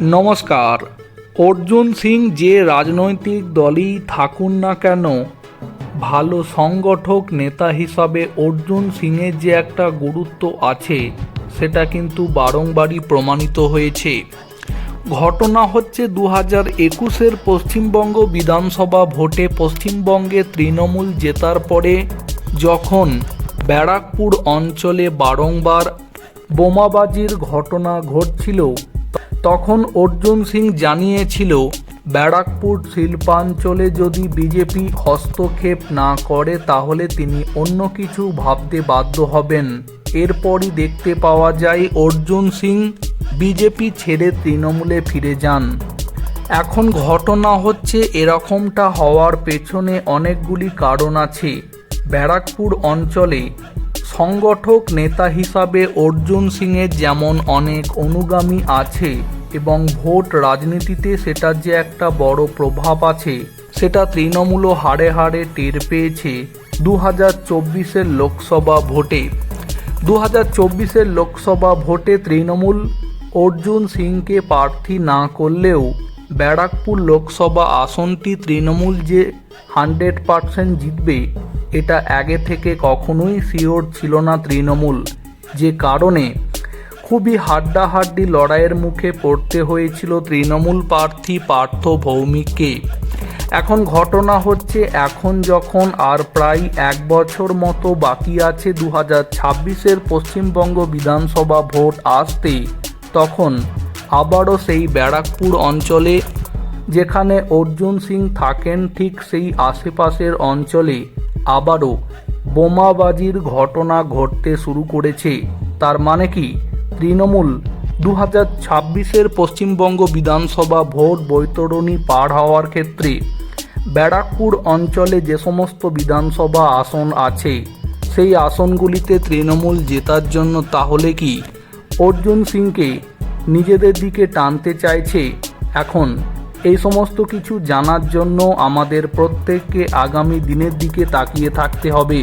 নমস্কার। অর্জুন সিং যে রাজনৈতিক দলই থাকুন না কেন, ভালো সংগঠক নেতা হিসাবে অর্জুন সিংয়ের যে একটা গুরুত্ব আছে, সেটা কিন্তু বারংবারই প্রমাণিত হয়েছে। ঘটনা হচ্ছে দু হাজার একুশের পশ্চিমবঙ্গ বিধানসভা ভোটে পশ্চিমবঙ্গে তৃণমূল জেতার পরে, যখন ব্যারাকপুর অঞ্চলে বারংবার বোমাবাজির ঘটনা ঘটছিল তখন অর্জুন সিং জানিয়েছিল, ব্যারাকপুর শিল্পাঞ্চলে যদি বিজেপি হস্তক্ষেপ না করে, তাহলে তিনি অন্য কিছু ভাবতে বাধ্য হবেন। এরপরই দেখতে পাওয়া যায়, অর্জুন সিং বিজেপি ছেড়ে তৃণমূলে ফিরে যান। এখন ঘটনা হচ্ছে, এরকমটা হওয়ার পেছনে অনেকগুলি কারণ আছে। ব্যারাকপুর অঞ্চলে সংগঠক নেতা হিসাবে অর্জুন সিংয়ের যেমন অনেক অনুগামী আছে এবং ভোট রাজনীতিতে সেটার যে একটা বড় প্রভাব আছে, সেটা তৃণমূলও হাড়ে হাড়ে টের পেয়েছে দু হাজার চব্বিশের লোকসভা ভোটে। দু হাজার চব্বিশের লোকসভা ভোটে তৃণমূল অর্জুন সিংকে প্রার্থী না করলেও ব্যারাকপুর লোকসভা আসনটি তৃণমূল যে হান্ড্রেড পারসেন্ট জিতবে, এটা আগে থেকে কখনোই শিওর ছিল না তৃণমূল। যে কারণে খুবই হাড্ডাহাড্ডি লড়াইয়ের মুখে পড়তে হয়েছিল তৃণমূল প্রার্থী পার্থ ভৌমিককে। এখন ঘটনা হচ্ছে, এখন যখন আর প্রায় এক বছর মতো বাকি আছে দু হাজার ছাব্বিশের পশ্চিমবঙ্গ বিধানসভা ভোট আসতে, তখন আবারও সেই ব্যারাকপুর অঞ্চলে, যেখানে অর্জুন সিং থাকেন ঠিক সেই আশেপাশের অঞ্চলে আবারও বোমাবাজির ঘটনা ঘটতে শুরু করেছে। তার মানে কি? তৃণমূল। দু হাজার ছাব্বিশের পশ্চিমবঙ্গ বিধানসভা ভোট বৈতরণী পার হওয়ার ক্ষেত্রে ব্যারাকপুর অঞ্চলে যে সমস্ত বিধানসভা আসন আছে, সেই আসনগুলিতে তৃণমূল জেতার জন্য তাহলে কি অর্জুন সিংকে নিজেদের দিকে টানতে চাইছে এখন? এই সমস্ত কিছু জানার জন্য আমাদের প্রত্যেককে আগামী দিনের দিকে তাকিয়ে থাকতে হবে।